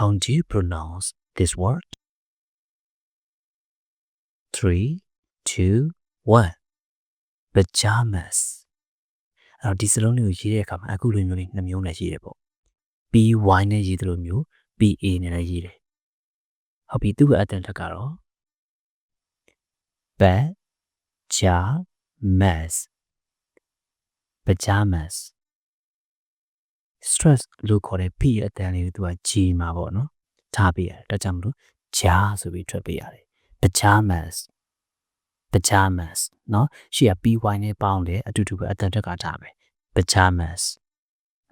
Number one, how do you pronounce this word? Three, two, one. Pajamas. အဲ့တော့ဒီစလုံးလေးကိုရေးတဲ့အခါမှာအခုလိုမျိုးလေးနှမျိုးနဲ့ရေးတယ်ပေါ့ PY နဲ့ရေးတယ်လို့မျိုး PA နဲ့လည်းရေးတယ်ဟုတ်ပြီသူ့ရဲ့အတန်တက်ကတော့ pajamas pajamas stress လို့ခေါ်တဲ့ p အတန်လေးကိုသူကဂျီမှာပေါ့နော်ထားပေးရတယ်ဒါကြောင့်မလို့ဂျာဆိုပြီးထွက်ပေးရတယ် pajamas pajamas နော်ရှေ့က py နဲ့ပေါင်းတယ်အတူတူပဲအတန်တက်ကထားမယ် pajamas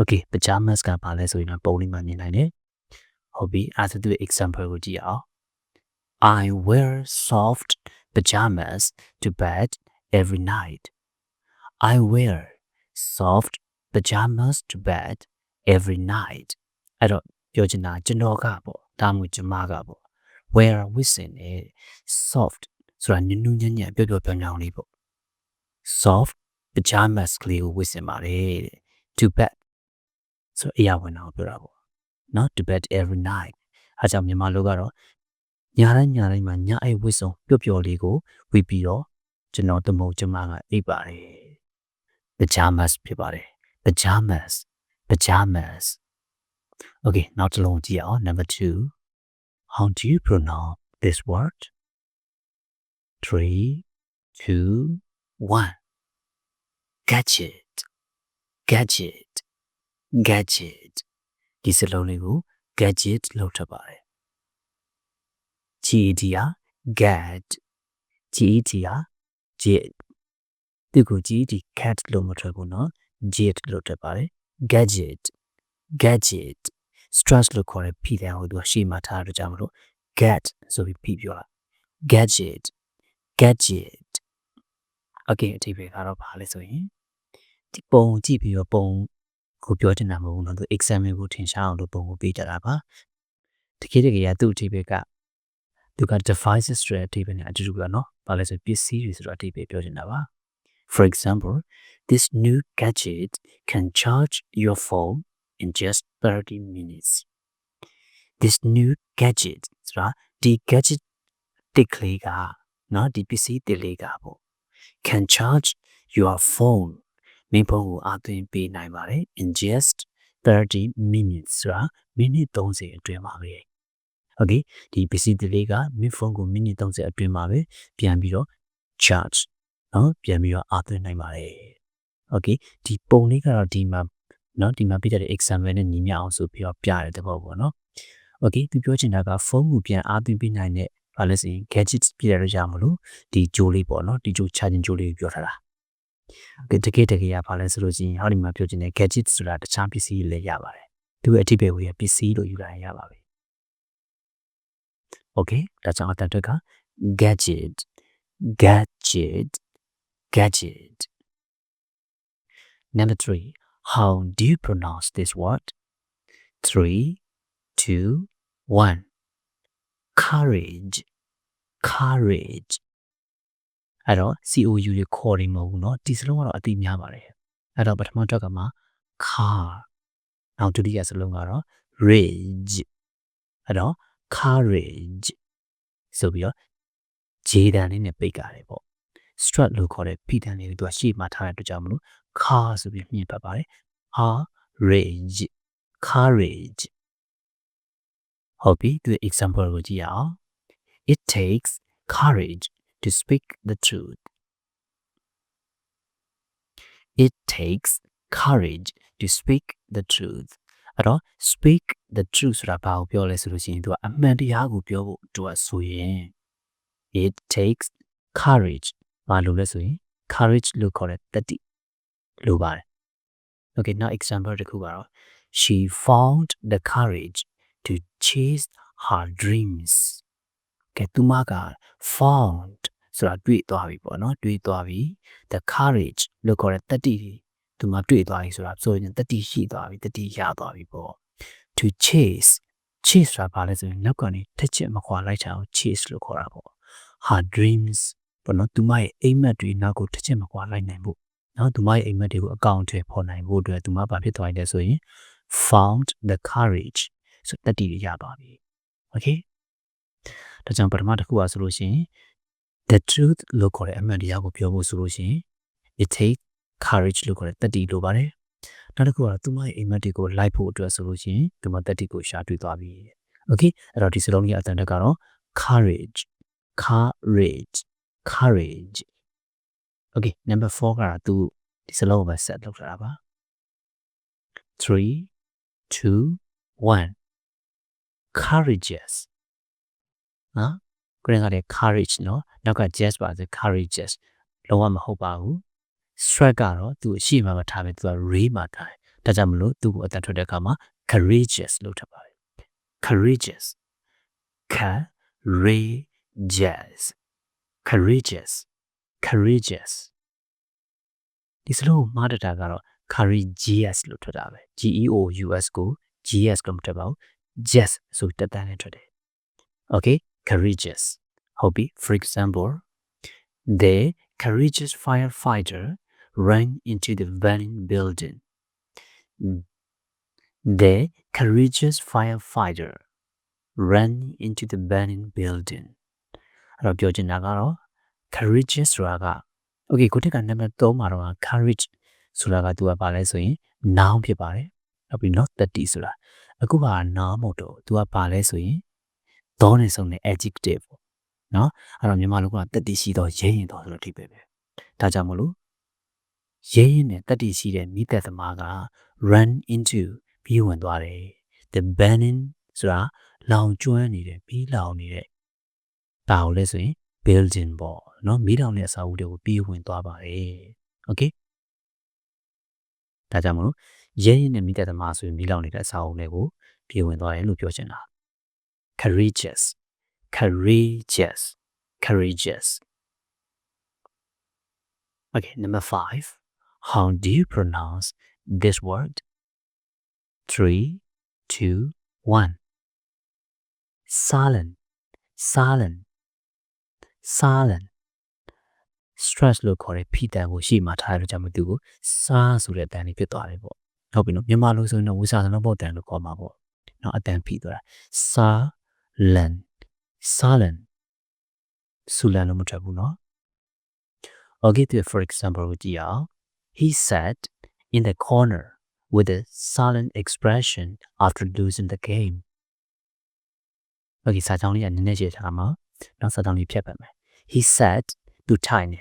okay pajamas ကဘာလဲဆိုရင်ပုံလေးမှမြင်နိုင်တယ်ဟုတ်ပြီအဲဒါသူ example ကိုကြည့်အောင် I wear soft pajamas to bed every night I wear soft pajamas to bed every night အဲ့တော့ပြောချင်တာကျွန်တော်ကပေါ့ဒါမှမဟုတ်ကျွန်မကပေါ့ wear ဝစ်စင်နေ soft ဆိုတာနူးနူးညံ့ညံ့ပျော့ပျော့ပြောင်းပြောင်းလေးပေါ့ soft pajamas ကလေးကိုဝတ်ဆင်ပါတယ်တဲ့ to bed ဆိုအရာဝင်အောင်ပြောတာပေါ့နော် to bed every night အားကြောင့်မြန်မာလိုကတော့ညာတိုင်းညာတိုင်းမှာညအိတ်ဝတ်စုံပျော့ပျော့လေးကိုဝတ်ပြီးတော့ကျွန်တော်တမုံကျမကအိပ်ပါတယ် pajamas ဖြစ်ပါတယ် pajamas pajamas okay နောက်တစ်လုံးကြည့်အောင် number 2 how do you pronounce this word three, two, one. Gadget, gadget, gadget. ဒီစလုံးလေးကို gadget လို့ထပ်ပါတယ် GED ဟာ gad GED ဟာ jet ဒီကို GED cat လို့မထွက်ဘူးเนาะ jet လို့ထပ်ပါတယ် gadget gadget stress လို့ခေါ်တဲ့ p တန်းကိုသူကရှေ့မှာထားရတော့ကြောင့်မလို့ get ဆိုပြီး p ပြောတာ gadget gadget okay အထိပ္ပယ်ကတော့ဘာလဲဆိုရင်ဒီပုံကြည့်ပြီးတော့ပုံကိုပြောချင်တာမဟုတ်ဘူးเนาะသူ example ကိုထင်ရှားအောင်လို့ပုံကိုပေးကြတာပါတကယ်တကယ်ကသူ့အထိပ္ပယ်ကသူက devices ဆိုတဲ့အထိပ္ပယ်နဲ့အတူတူကเนาะဘာလဲဆိုပစ္စည်းတွေဆိုတော့အထိပ္ပယ်ပြောချင်တာပါ for example this new gadget can charge your phone in just 30 minutes this new gadget ဆိုတာဒီ gadget တစ်ကလေးကနော်ဒီပစ္စည်းတစ်လေးကပေါ့ can charge your phone မင်းဖုန်းကိုအားသွင်းပေးနိုင်ပါတယ် in just 30 minutes ဆိုတာမိနစ်30အတွင်းမှာပဲ okay ဒီပစ္စည်းတစ်လေးကမင်းဖုန်းကိုမိနစ်30အတွင်းမှာပဲပြန်ပြီးတော့ charge နော်ပြန်ပြီးတော့အားသွင်းနိုင်ပါတယ် okay ဒီပုံလေးကတော့ဒီမှာနော်ဒီမှာပြတဲ့ example နဲ့ညီမျှအောင်ဆိုပြီးတော့ပြရတဲ့သဘောပေါ့နော် okay သူပြောချင်တာကဖုန်းကိုပြန်အားသွင်းပေးနိုင်တဲ့ဘာလဲဆိုရင် gadget ပြရတော့ရမလို့ဒီဂျိုးလေးပေါ့နော်ဒီဂျိုး charging ဂျိုးလေးကိုပြောထားတာကတကယ်တကယ်ရဘာလဲဆိုလို့ရှိရင်ဟောဒီမှာပြောချင်တဲ့ gadget ဆိုတာတခြားပစ္စည်းတွေလည်းရပါတယ်သူရဲ့အထိပ္ပယ်ကိုရပစ္စည်းလို့ယူလာရင်ရပါပြီ okay ဒါကြောင့်အတန်အတွက်က gadget gadget gadget number 3 how do you pronounce this word 3 2 1 courage courage အဲ့တော့ COU တွေခေါ်နေမဟုတ်ဘူးเนาะဒီစလုံးကတော့အတိများပါတယ်အဲ့တော့ပထမတော့ကမှာ car နောက်ဒုတိယစလုံးကတော့ rage အဲ့တော့ courage ဆိုပြီးတော့ဂျေတန်လေးနဲ့ပိတ်ကြတယ်ပေါ့ strut လို့ခေါ်တဲ့ဖိတန်လေးကိုသူကရှေ့မှာထားတဲ့အတွက်ကြောင့်မလို့ car ဆိုပြီးမြင်ပတ်ပါတယ် r rage courage ဟုတ်ပြီသူ example ကိုကြည့်ရအောင် it takes courage to speak the truth it takes courage to speak the truth အဲ့တော့ speak the truth ဆိုတာဘာကိုပြောလဲဆိုလို့ရှိရင်သူကအမှန်တရားကိုပြောဖို့သူကဆိုရင် it takes courage ဘာလို့လဲဆိုရင် courage လို့ခေါ်တဲ့တတိလို့ပါတယ် okay now example တစ်ခုပါတော့ she found the courage to chase her dreams ကဲသူမက found ဆိုတာတွေ့သွားပြီပေါ့နော်တွေ့သွားပြီ the courage လို့ခေါ်တဲ့တတိသူမတွေ့သွားပြီဆိုတာဆိုရင်တတိရှိသွားပြီတတိရသွားပြီပေါ့ to chase chase ဆိုတာဘာလဲဆိုရင်နောက်ကနေတစ်ချက်မခွာလိုက်ချအောင် chase လို့ခေါ်တာပေါ့ her dreams ပေါ့နော်သူမရဲ့အိမ်မက်တွေနောက်ကိုတစ်ချက်မခွာလိုက်နိုင်ဖို့နော်သူမရဲ့အိမ်မက်တွေကိုအကောင့်ထဲပေါ်နိုင်ဖို့အတွက်သူမဘာဖြစ်သွားလဲဆိုရင် found the courage ဆိုတတိတွေရသွားပြီ okay ဒါကြောင့်ပထမတစ်ခုอ่ะဆိုလို့ရှိရင် the truth လို့ခေါ်တဲ့အမှန်တရားကိုပြောဖို့ဆိုလို့ရှိရင် it take courage လို့ခေါ်တဲ့တတိလိုပါတယ်နောက်တစ်ခုကတော့သူမရဲ့အိမ်မက်တွေကိုလိုက်ဖို့အတွက်ဆိုလို့ရှိရင်သူမတတိကိုရှာတွေ့သွားပြီ okay အဲ့တော့ဒီစလုံးကြီးအတန်တက်ကတော့ courage courage courage okay number 4ကတော့သူဒီစလုံးကိုပဲ set လုပ်ထားတာပါ3 2 1 courageous နော်ကိုရင်ကလည်း courage နော်နောက်က just ပါဆို courageous လုံးဝမဟုတ်ပါဘူး stress ကတော့သူအရှိမှမထားပဲသူက ray မှာထားတယ်ဒါကြောင့်မလို့သူ့ကိုအတန်ထွက်တဲ့အခါမှာ courageous လို့ထပ်ပါတယ် courageous courageous courageous courageous ဒီစလုံးမှားတတာကတော့ courageous လို့ထွက်တာပဲ G E O U S ကို GS လို့မထွက်ပါဘူး just ဆိုတက်တန်းနဲ့ထွက်တယ် okay courageous ဟုတ်ပြီ for example the courageous firefighter ran into the burning building the courageous firefighter ran into the burning building အဲ့တော့ပြောချင်တာကတော့ courageous ဆိုတာက okay ကိုတက်ကနံပါတ်3မှာတော့ courage ဆိုတာကသူကပါလဲဆိုရင် noun ဖြစ်ပါတယ်နောက်ပြီး not 30ဆိုတာအခုက noun မဟုတ်တော့သူကပါလဲဆိုရင်သောနဲ့ဆုံးတဲ့ adjective ပေါ့နော်အဲ့တော့မြန်မာလိုက30ရှိတော့ရဲရင်တော့ဆိုတော့ဒီပဲပဲဒါကြောင့်မလို့ရဲရင်နဲ့30ရှိတဲ့မိသက်သမားက run into ပြီးဝင်သွားတယ် the burning ဆိုတာလောင်ကျွမ်းနေတဲ့ပြီးလောင်နေတဲ့ ဒါကိုလဲဆိုရင် building ပေါ့နော်မိတောင်တဲ့အစာအုပ်တွေကိုပြီးဝင်သွားပါတယ် okay ဒါကြောင့်မလို့ရဲရင်နဲ့မိသက်သမားဆိုရင်မိလောင်နေတဲ့အစာအုပ်တွေကိုပြေဝင်သွားတယ်လို့ပြောချင်တာ courageous courageous courageous okay number 5 how do you pronounce this word 3 2 1 silent silent silent stress လို့ခေါ်တဲ့ဖိတံကိုရှေ့မှာထားရတဲ့ကြောင့်မသူကိုစားဆိုတဲ့အတန်လေးဖြစ်သွားတယ်ပေါ့ဟုတ်ပြီနော်မြန်မာလိုဆိုရင်တော့ဝိစာစလုံးပေါ့တန်လို့ခေါ်မှာပေါ့နော်အတန်ဖိသွားတာ silent silent ဆူလန်လို့မထွက်ဘူးနော် Okay, for example ကိုကြည့်အောင် He sat in the corner with a silent expression after losing the game. Okay စာကြောင်းလေးကနည်းနည်းရှင်းထားမှာ နောက်စာကြောင်းလေးဖြတ်ပါမယ် He sat သူထိုင်နေ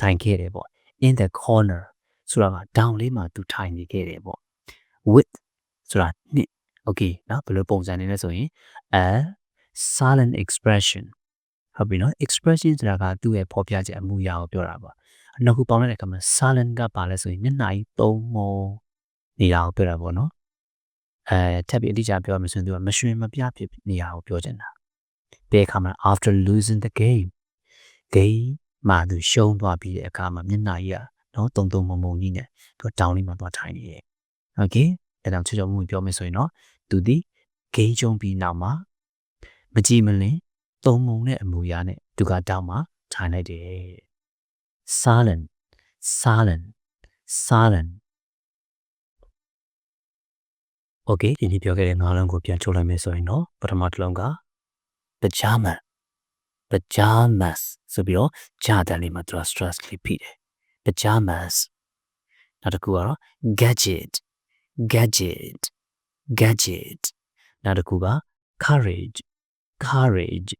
ထိုင်ခဲ့တယ်ပေါ့ in the corner ဆိုတာက down လေးမှာသူထိုင်နေခဲ့တယ်ပေါ့ with ဆိုတာနှစ် okay နော်ဘယ်လိုပုံစံနေလဲဆိုရင် a silent expression ဟုတ်ပြီနော် expression ဆိုတာကသူ့ရဲ့ဖော်ပြချက်အမှုအရာကိုပြောတာပါနောက်ခုပေါင်းလိုက်တဲ့အခါမှာ silent ကပါလဲဆိုရင်မျက်နှာကြီးသုံးမောနေတာကိုပြောတာပေါ့နော်အဲထပ်ပြီးအတိအကျပြောရမယ်ဆိုရင်သူကမရွှင်မပြဖြစ်နေတာကိုပြောချင်တာ ဘယ်အခါမှာ after losing the game game မှာသူရှုံးသွားပြီးတဲ့အခါမှာမျက်နှာကြီးကနော်တုံတုံမုံမုံကြီးနဲ့သူတောင်းလေးမှာသွားထိုင်နေတယ် okay အဲဒါချေချောမှုပြောမယ်ဆိုရင်တော့သူဒီ game ကျုံပြီးနောက်မှာမကြည်မလင်သုံးမုံတဲ့အမူအရာနဲ့သူကတောင်းမှာထိုင်လိုက်တယ် silent silent silent okay ဒီနေ့ပြောခဲ့တဲ့ငါးလုံးကိုပြန်ချုပ်လိုက်မယ်ဆိုရင်တော့ပထမတစ်လုံးက pajama pajamas ဆိုပြီးတော့ဂျာတန်လေးမှာသူက stress လေးဖိတယ် pajamas နောက်တစ်ခုကတော့ gadget gadget gadget နောက်တစ်ခုက courage courage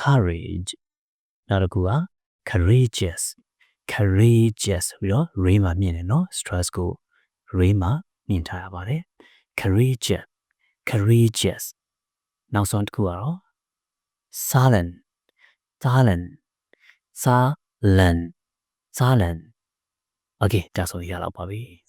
courage နောက်တစ်ခုက courageous courageous ပြီးတော့ ray မှာမြင်တယ်နော် stress ကို ray မှာမြင်ထားရပါတယ် courageous courageous နောက်ဆုံးတစ်ခုကတော့ silent silent silent silent okay ဒါဆိုရတော့ပါပြီ